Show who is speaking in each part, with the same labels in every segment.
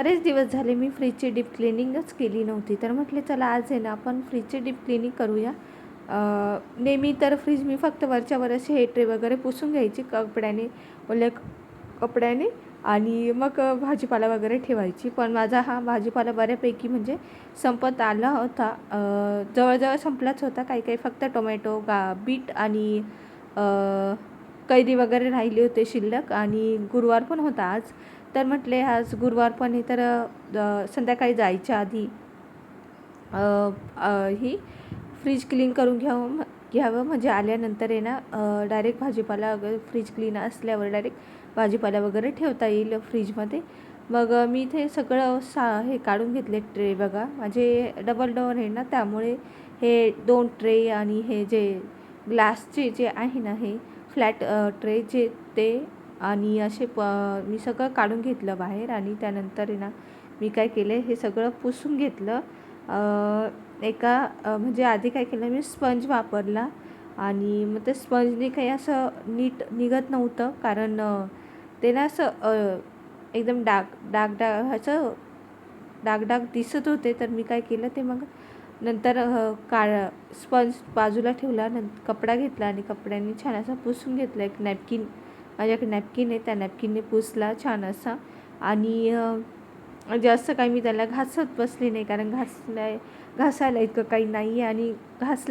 Speaker 1: बरेच दिवस झाले मी फ्रीजची डीप क्लिनिंगच केली नव्हती. तर म्हटले चला आज आहे ना आपण फ्रीजची डीप क्लिनिंग करूया. नेहमी तर फ्रीज मी फक्त वरच्यावर असे हे ट्रे वगैरे पुसून घ्यायची कपड्याने ओल्या कपड्याने आणि मग भाजीपाला वगैरे ठेवायची. पण माझा हा भाजीपाला बऱ्यापैकी म्हणजे संपत आला होता. जवळजवळ संपलाच होता. काही काही फक्त टोमॅटो गा बीट आणि कैरी वगैरे राहिले होते शिल्लक आणि गुरुवार पण होता आज. तर म्हटले आज गुरुवार पण हे तर संध्याकाळी जायच्या आधी ही फ्रीज क्लीन करून घ्यावं घ्यावं. म्हणजे आल्यानंतर आहे ना डायरेक्ट भाजीपाला वगैरे फ्रीज क्लीन असल्यावर डायरेक्ट भाजीपाला वगैरे ठेवता येईल फ्रीजमध्ये. मग मी इथे सगळं सा हे काढून घेतले ट्रे बघा. माझे डबल डोअर आहे ना त्यामुळे हे दोन ट्रे आणि हे जे ग्लासचे जे आहे ना हे फ्लॅट ट्रे जे ते आणि असे प मी सगळं काढून घेतलं बाहेर आणि त्यानंतर आहे ना मी काय केलं हे सगळं पुसून घेतलं. एका म्हणजे आधी काय केलं मी स्पंज वापरला आणि मग ते स्पंजने काही असं नीट निघत नव्हतं कारण ते ना असं एकदम डाग डाग डाग असं डाग डाग दिसत होते. तर मी काय केलं ते मग नंतर का काळ स्पंज बाजूला ठेवला नंतर कपडा घेतला आणि कपड्यांनी छान असा पुसून घेतला. एक नॅपकिन माझ्याकडे नॅपकिन आहे त्या नॅपकिनने पुसला छान असा. आणि जास्त काही मी त्याला घासत बसले नाही कारण घासल्या घासायला इतकं काही नाही आहे आणि घास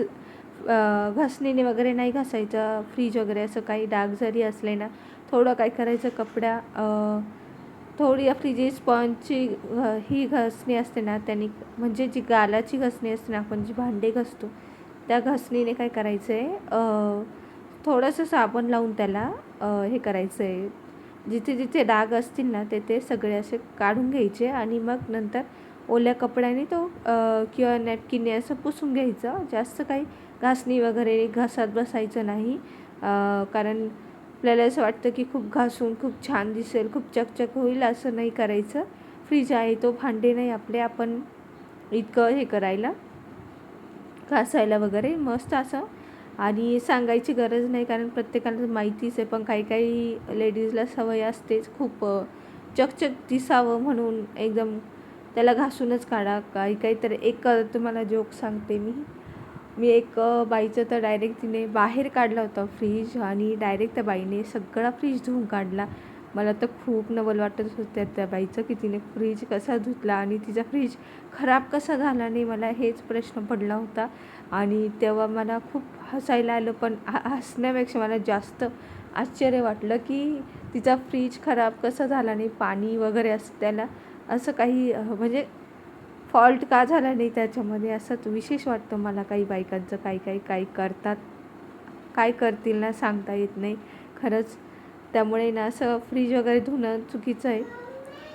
Speaker 1: घासणीने वगैरे नाही घासायचं. फ्रीज वगैरे असं काही डाग जरी असले ना थोडं काय करायचं कपड्या थोडी आपली जी स्पंजची घ- ही घसणी असते ना त्यांनी म्हणजे जी गालाची घसणी असते ना आपण जी भांडे घसतो त्या घसणीने काय करायचं आहे थोडंसं साबण लावून त्याला हे करायचं आहे जिथे जिथे डाग असतील ना तेथे सगळे असे काढून घ्यायचे आणि मग नंतर ओल्या कपड्याने तो किंवा नॅपकिनने असं पुसून घ्यायचं. जास्त काही घासणी वगैरे घासत बसायचं नाही कारण आपल्याला असं वाटतं की खूप घासून खूप छान दिसेल खूप चकचक होईल असं नाही करायचं. फ्रीज आहे तो भांडे नाही आपले आपण इतकं हे करायला घासायला वगैरे मस्त असं. आणि सांगायची गरज नाही कारण प्रत्येकाला माहितीच आहे पण काही काही लेडीजला सवय असतेच खूप चकचक दिसावं म्हणून एकदम त्याला घासूनच काढा. काही काहीतरी एक तुम्हाला जोक सांगते मी. मी एक बाईचं तर डायरेक्ट तिने बाहेर काढला होता फ्रीज आणि डायरेक्ट त्या बाईने सगळा फ्रीज धुवून काढला. मला तर खूप नवल वाटत होत्या त्या बाईचं की तिने फ्रीज कसा धुतला आणि तिचा फ्रीज खराब कसा झाला नाही मला हेच प्रश्न पडला होता. आणि तेव्हा मला खूप हसायला आलं पण ह हसण्यापेक्षा मला जास्त आश्चर्य वाटलं की तिचा फ्रीज खराब कसा झाला नाही पाणी वगैरे असं त्याला असं काही म्हणजे फॉल्ट का झाला नाही त्याच्यामध्ये? असं विशेष वाटतं मला काही बायकांचं. काही काही काही करतात. काय करतील ना सांगता येत नाही. खरंच त्यामुळे ना असं फ्रीज वगैरे धुणं चुकीचं आहे.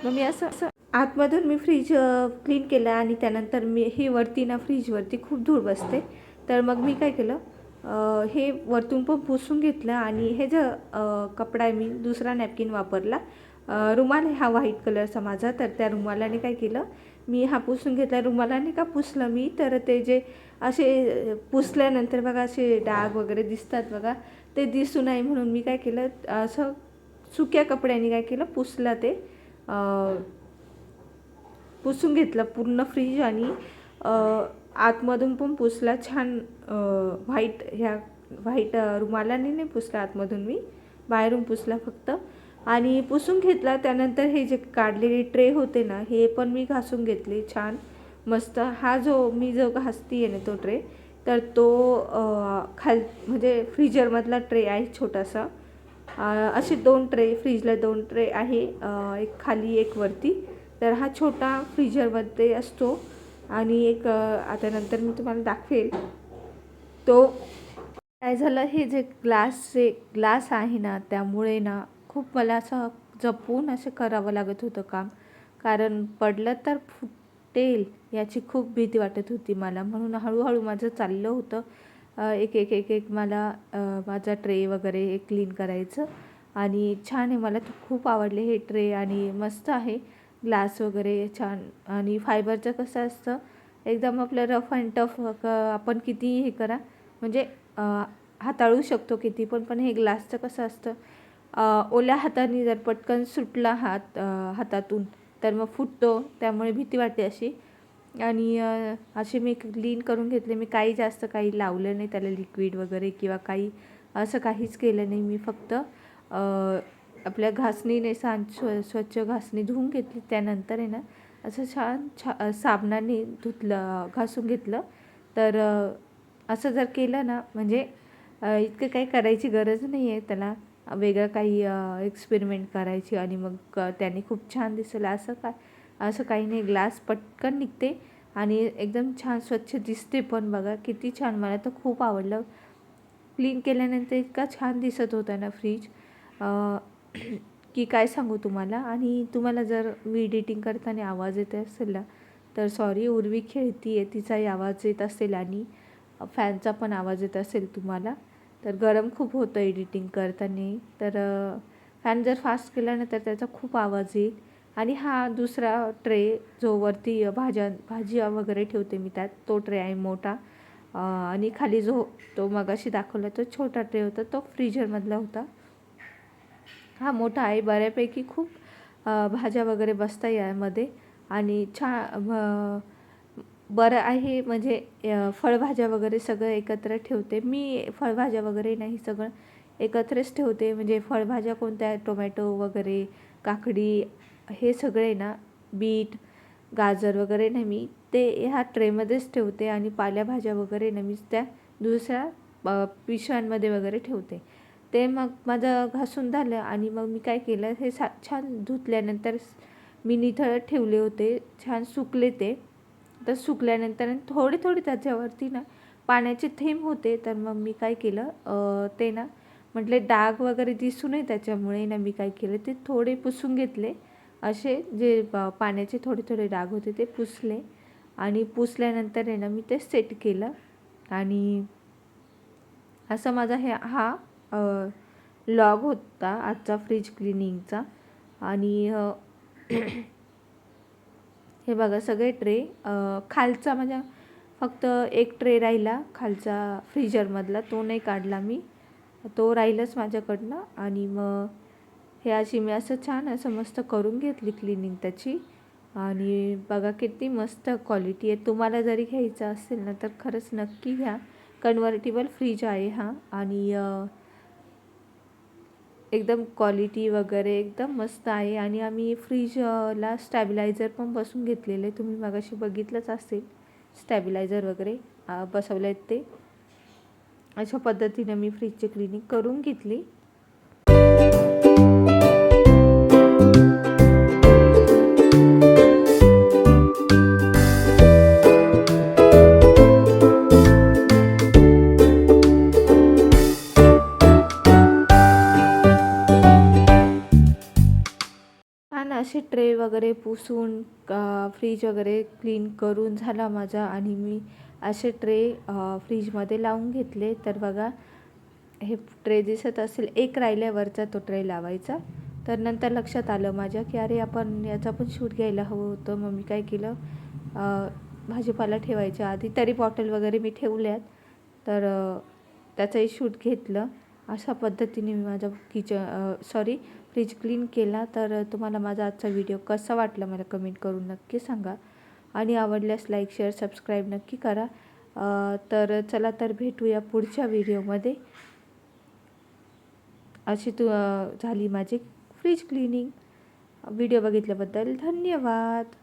Speaker 1: मग मी असं असं आतमधून मी फ्रीज क्लीन केलं आणि त्यानंतर मी हे वरती ना फ्रीजवरती खूप धूळ बसते. तर मग मी काय केलं हे वरतून पण पुसून घेतलं आणि हे जे कपडा आहे मी दुसरा नॅपकिन वापरला रुमाल आहे हा व्हाईट कलरचा माझा तर त्या रुमालाने काय केलं मी हा पुसून घेतला रुमालाने का पुसलं मी. तर ते जे असे पुसल्यानंतर बघा असे डाग वगैरे दिसतात बघा ते दिसू नाही म्हणून मी काय केलं असं सुक्या कपड्याने काय केलं पुसलं ते. पुसून घेतलं पूर्ण फ्रीज आणि आतमधून पण पुसला छान व्हाईट ह्या व्हाईट रुमालाने नाही पुसला आतमधून मी बाहेरून पुसला फक्त. आणि पुसून घेतला त्यानंतर हे जे काढलेले ट्रे होते ना हे पण मी घासून घेतले छान. मस्त. हा जो मी जो घासती आहे ना तो ट्रे तर तो खाल म्हणजे फ्रीजरमधला ट्रे आहे छोटासा. असे दोन ट्रे फ्रीजला दोन ट्रे आहे एक खाली एक वरती. तर हा छोटा फ्रीजरमध्ये असतो. आणि एक आता नंतर मी तुम्हाला दाखवेल. तो काय झालं हे जे ग्लासचे ग्लास आहे ना त्यामुळे ना खूप मला असं जपून असं करावं लागत होतं काम. कारण पडलं तर फुटेल याची खूप भीती वाटत होती मला. म्हणून हळूहळू माझं चाललं होतं. एक एक एक एक मला माझा ट्रे वगैरे क्लीन करायचं. आणि छान आहे मला खूप आवडले हे ट्रे आणि मस्त आहे. ग्लास वगैरे छान. आणि फायबरचं कसं असतं एकदम आपलं रफ अँड टफ आपण कितीही हे करा. म्हणजे हाताळू शकतो किती पण पण हे ग्लासचं कसं असतं ओल्या हाताने जर पटकन सुटला हात हातातून तर मग फुटतो त्यामुळे भीती वाटते अशी. आणि असे मी क्लीन करून घेतले. मी काही जास्त काही लावलं नाही त्याला लिक्विड वगैरे किंवा काही असं काहीच केलं नाही. मी फक्त आपल्या घासणीने सां स्व स्वच्छ घासणी धुवून घेतली. त्यानंतर आहे ना असं छान छा साबणाने धुतलं घासून घेतलं. तर असं जर केलं ना म्हणजे इतकं काही करायची गरज नाही आहे त्याला. वेगळं काही एक्सपेरिमेंट करायची आणि मग त्याने खूप छान दिसेल. असं काय असं काही नाही. ग्लास पटकन निघते आणि एकदम छान स्वच्छ दिसते पण बघा किती छान. मला तर खूप आवडलं. क्लीन केल्यानंतर इतका छान दिसत होता ना फ्रीज. की काय सांगू तुम्हाला? आणि तुम्हाला जर मी एडिटिंग करताना आवाज येत असेल ना तर सॉरी उर्वी खेळती आहे तिचाही आवाज येत असेल आणि फॅनचा पण आवाज येत असेल तुम्हाला. तर गरम खूप होतं एडिटिंग करताना. तर फॅन जर फास्ट केला ना तर त्याचा खूप आवाज येईल. आणि हा दुसरा ट्रे जो वरती भाज्या भाज्या वगैरे ठेवते मी त्यात तो ट्रे आहे मोठा. आणि खाली जो तो मगाशी दाखवला तो छोटा ट्रे होता तो फ्रीजरमधला होता. हा मोठा आहे बऱ्यापैकी खूप भाज्या वगैरे बसता यामध्ये. आणि छान बरं आहे म्हणजे फळभाज्या वगैरे सगळं एकत्र ठेवते. मी फळभाज्या वगैरे नाही सगळं एकत्रच ठेवते. म्हणजे फळभाज्या कोणत्या? टोमॅटो वगैरे काकडी हे सगळे ना बीट गाजर वगैरे ना मी. ते ह्या ट्रेमध्येच ठेवते आणि पाल्याभाज्या वगैरे ना मी. त्या दुसऱ्या पिशव्यांमध्ये वगैरे ठेवते. ते मग माझं घासून झालं आणि मग मी काय केलं हे सा छान धुतल्यानंतर मी निथळत ठेवले होते. छान सुकले ते. तर सुकल्यानंतर थोडे थोडे त्याच्यावरती ना पाण्याचे थेंब होते तर मग मी काय केलं ते ना म्हटले डाग वगैरे दिसू नये त्याच्यामुळे ना मी काय केलं ते थोडे पुसून घेतले. असे जे पाण्याचे थोडे थोडे डाग होते ते पुसले. आणि पुसल्यानंतर आहे ना मी ते सेट केलं. आणि असं माझा हे हा लॉग होता आजचा फ्रीज क्लिनिंगचा. आणि हे बघा सगळे ट्रे खालचा माझ्या फक्त एक ट्रे राहिला खालचा फ्रीजरमधला तो नाही काढला मी. तो राहिलाच माझ्याकडनं आणि मग हे अशी मी असं छान असं मस्त करून घेतली क्लिनिंग त्याची. आणि बघा किती मस्त क्वालिटी आहे. तुम्हाला जरी घ्यायचं असेल ना तर खरंच नक्की घ्या. कन्व्हर्टेबल फ्रीज आहे हा. आणि एकदम क्वालिटी वगैरे एकदम मस्त आहे. आणि आम्ही फ्रीजला स्टॅबिलायझर पण बसून घेतलेले. तुम्ही मगाशी बघितलंच असेल. स्टॅबिलायझर वगैरे बसवले आहेत ते. अशा पद्धतीने मी फ्रीजची क्लिनिंग करून घेतली. असे ट्रे वगैरे पुसून फ्रीज वगैरे क्लीन करून झाला माझा आणि मी असे ट्रे फ्रीजमध्ये लावून घेतले. तर बघा हे ट्रे दिसत असेल एक राहिल्यावरचा तो ट्रे लावायचा. तर नंतर लक्षात आलं माझ्या की अरे आपण याचा पण शूट घ्यायला हवं होतं. मग मी काय केलं? भाजीपाला ठेवायच्या आधी तरी बॉटल वगैरे मी ठेवल्यात. तर त्याचंही शूट घेतलं. अशा पद्धतीने मी माझं किचन सॉरी फ्रीज क्लीन केला तर तुम्हाला माझा आजचा व्हिडिओ कसा वाटला मला कमेंट करून नक्की सांगा. आणि आवडल्यास लाईक शेअर सबस्क्राईब नक्की करा. तर चला तर भेटूया पुढच्या व्हिडिओमध्ये अशी तू झाली माझी फ्रीज क्लिनिंग व्हिडिओ बघितल्याबद्दल धन्यवाद.